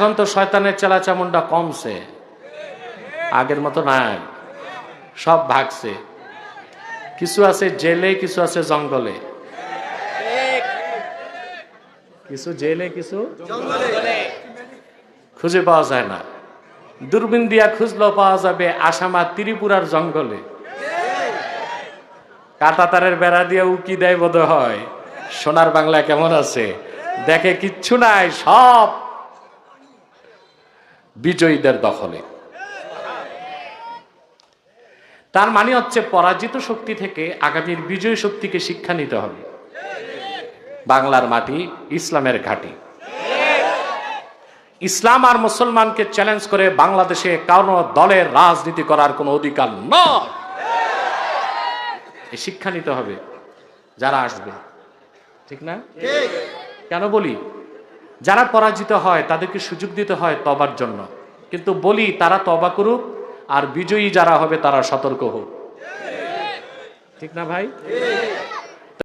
এখন তো শয়তানের চেলা চামুন্ডা কমছে। আগের মতো নাই সব ভাগছে। কিছু আছে জেলে, কিছু আছে জঙ্গলে। কিছু জেলে, কিছু খুঁজে পাওয়া যায় না। দূরবীন দিয়া খুঁজলেও পাওয়া যাবে আসামা ত্রিপুরার জঙ্গলে। কাটাতারের বেড়া দিয়ে উকি দেয় বোধ হয় সোনার বাংলা কেমন আছে? দেখে কিচ্ছু নাই, সব বিজয়ীদের দখলে। তার মানে হচ্ছে পরাজিত শক্তি থেকে আগামীর বিজয়ী শক্তিকে শিক্ষা নিতে হবে। বাংলার মাটি ইসলামের ঘাঁটি। ইসলাম আর মুসলমানকে চ্যালেঞ্জ করে বাংলাদেশে কারও দলের রাজনীতি করার কোনো অধিকার নয়। শিক্ষা নিতে হবে যারা আসবে। ঠিক না? কেন বলি? যারা পরাজিত হয় তাদেরকে সুযোগ দিতে হয় তবার জন্য। কিন্তু বলি, তারা তবা করুক, আর বিজয়ী যারা হবে তারা সতর্ক হোক। ঠিক না ভাই?